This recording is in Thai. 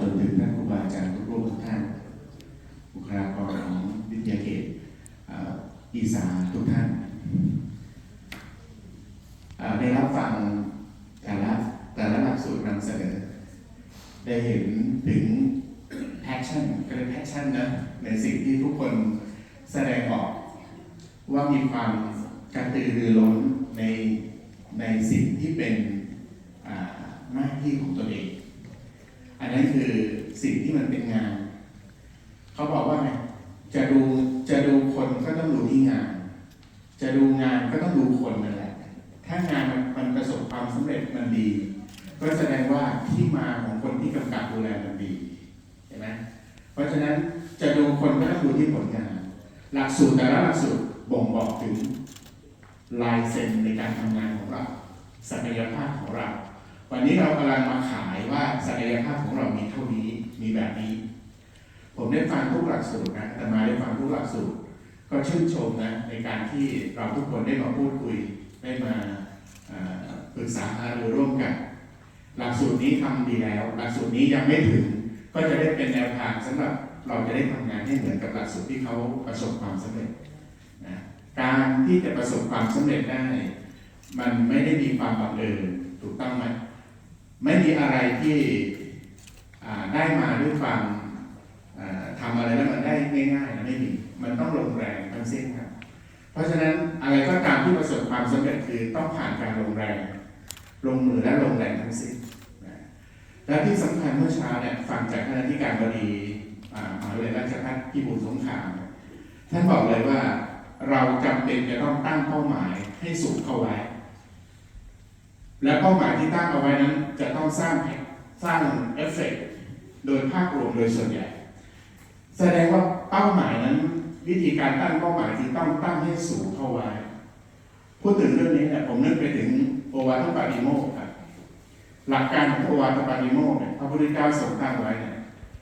จนถึงท่านครูบาอาจารย์ทุกรูปทุกท่าน บุคลากรของวิทยาเขตอีสานทุกท่าน ได้รับฟังแต่ละแต่ละหลักสูตรนำเสนอ ได้เห็นถึง passion ก็เรียก passion นะในสิ่งที่ทุกคนแสดงออกว่ามีความกระตือรือร้นในในสิ่งที่เป็นหน้าที่ของตัวเอง นนั้นคือสิ่งที่มันเป็นงาน เขาบอกว่าไง จะดูจะดูคนก็ต้องดูที่งาน จะดูงานก็ต้องดูคนนั่นแหละ ถ้างานมันมันประสบความสำเร็จมันดี ก็แสดงว่าที่มาของคนที่กำกับดูแลมันดี เห็นไหมเพราะฉะนั้นจะดูคนก็ต้องดูที่ผลงาน หลักสูตรแต่ละหลักสูตรบ่งบอกถึงลายเซ็นในการทำงานของเราศักยภาพของเรา วันนี้เรากำลังมาขายว่าศักยภาพของเรามีเท่านี้มีแบบนี้ ผมได้ฟังทุกหลักสูตรนะแต่มาได้ฟังทุกหลักสูตร ก็ชื่นชมนะในการที่เราทุกคนได้มาพูดคุยได้มาปรึกษาหารือร่วมกัน หลักสูตรนี้ทำดีแล้ว หลักสูตรนี้ยังไม่ถึง ก็จะได้เป็นแนวทางสำหรับเราจะได้ทำงานให้เหมือนกับหลักสูตรที่เขาประสบความสำเร็จนะการที่จะประสบความสำเร็จได้ มันไม่ได้มีความบังเอิญถูกต้องไหม ไม่มีอะไรที่ได้มาด้วยความทำอะไรแล้วมันได้ง่ายๆนะไม่มีมันต้องลงแรงทั้งสิ้นครับเพราะฉะนั้นอะไรก็ตามที่ประสบความสำเร็จคือต้องผ่านการลงแรง ลงมือและลงแรงทั้งสิ้นนะและที่สำคัญเมื่อเช้าเนี่ยฟังจากท่านอธิการบดีมหาวิทยาลัยราชภัฏพิบูลสงครามท่านบอกเลยว่าเราจำเป็นจะต้องตั้งเป้าหมายให้สูงเข้าไว้ และเป้าหมายที่ตั้งเอาไว้นั้น จะต้องสร้างสร้างเอฟเฟกต์โดยภาพรวมโดยส่วนใหญ่ แสดงว่าเป้าหมายนั้น วิธีการตั้งเป้าหมายที่ต้องตั้งให้สูงเข้าไว้พูดถึงเรื่องนี้เนี่ยผมนึกไปถึงโอวาทปาติโมกครับหลักการของโอวาทปาติโมกเนี่ยพระพุทธเจ้าทรงตั้งไว้เนี่ย